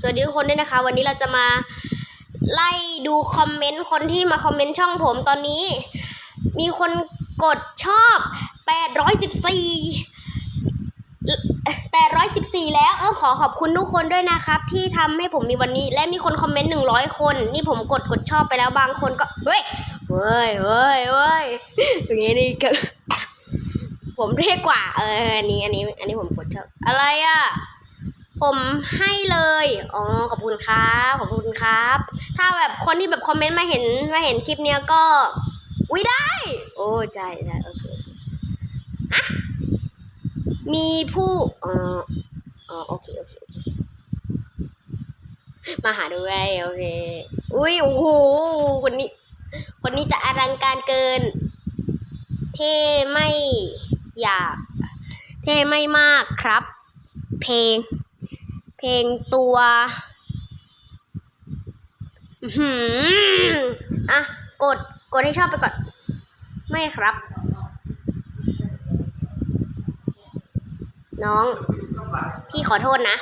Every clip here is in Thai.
สวัสดีทุกคนด้วยนะคะ วันนี้เราจะมาไล่ดูคอมเมนต์คนที่มาคอมเมนต์ช่องผมตอนนี้ มีคนกดชอบ 814 814 แล้วเออขอขอบคุณทุกคนด้วยนะครับ ที่ทำให้ผมมีวันนี้ และมีคนคอมเมนต์ 100 คน นี่ผมกดกดชอบไปแล้วบางคนก็เฮ้ยเฮ้ยเฮ้ยเฮ้ยอย่างงี้นี่ก็ผมเรียกกว่า เอออันนี้อันนี้ อันนี้ผมกดชอบ อะไรอะ ผมให้เลย อ๋อ ขอบคุณครับ ขอบคุณครับ ถ้าแบบคนที่แบบคอมเมนต์มาเห็นมาเห็นคลิปเนี้ยก็ อุ้ยได้ โอ้ใจได้โอเคโอเคอะมีผู้ อ๋อ อ๋อ โอเค โอเค โอเค มาหาด้วย โอเค อุ้ย โอ้โห คนนี้ คนนี้จะอลังการเกิน เท่ไม่อยาก เท่ไม่มากครับ เพลง เพลงตัวอื้อหืออะ กด กดให้ชอบไปก่อน ไม่ครับ น้อง พี่ขอโทษนะ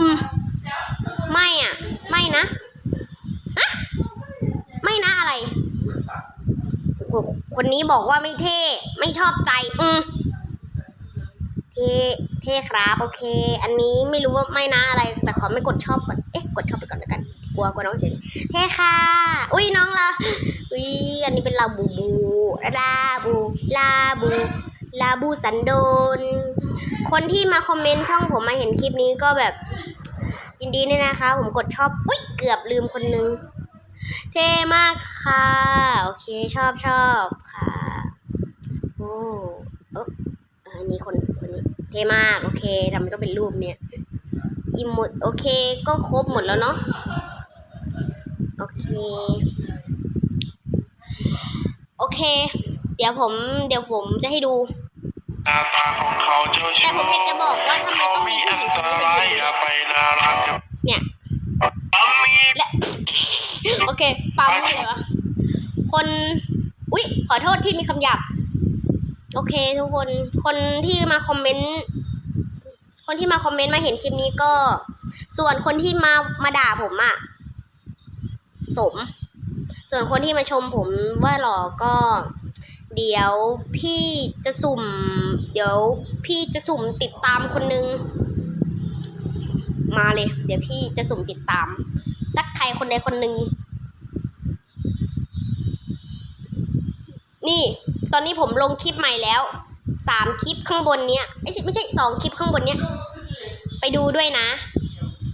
อืม ไม่อะ ไม่นะอะไม่นะอะไรคคนนี้บอกว่าไม่เท่ ไม่ชอบใจ อืมเท่ เท่ครับโอเค อันนี้ไม่รู้ว่าไม่นะอะไร แต่ขอไม่กดชอบก่อน เอ๊ะ กดชอบไปก่อนแล้วกัน กลัวกลัวน้องเฉยเท่ค่ะ อุ้ยน้องละอุ้ยอันนี้เป็นลาบูบูลาบูลาบูลาบูสันโดน คนที่มาคอมเมนต์ช่องผมมาเห็นคลิปนี้ก็แบบ ยินดีด้วยนะคะ ผมกดชอบ อุ้ยเกือบลืมคนนึง เท่มากค่ะ โอเคชอบชอบค่ะ โอ้เอออันนี้คนคนนี้ ท่มาก โอเคทำไมต้องเป็นรูปเนี่ยอิมหมดโอเค ก็ครบหมดแล้วเนาะโอเค โอเค เดี๋ยวผม เดี๋ยวผมจะให้ดูหน้าตาของเขาเจ้าแต่ชู้ผมอยากจะบอกว่าทำไมต้องมีเขาผู้หญิงอันคนตนี้มารายืยนอย่าไปน่ารักกับเนี่ยปั๊มมีและโอเคปั๊มเลยวะคน อุ๊ย ขอโทษที่มีคำหยาบ โอเคทุกคน คนที่มาคอมเมนต์ คนที่มาคอมเมนต์มาเห็นคลิปนี้ก็ ส่วนคนที่มามาด่าผมอะสม ส่วนคนที่มาชมผมว่าหล่อก็ เดี๋ยวพี่จะสุ่ม เดี๋ยวพี่จะสุ่มติดตามคนนึง มาเลย เดี๋ยวพี่จะสุ่มติดตาม สักใครคนใดคนหนึ่งนี่ ตอนนี้ผมลงคลิปใหม่แล้วสามคลิปข้างบนเนี้ยไม่ใช่ไม่ใช่สองคลิปข้างบนเนี้ย ไปดูด้วยนะ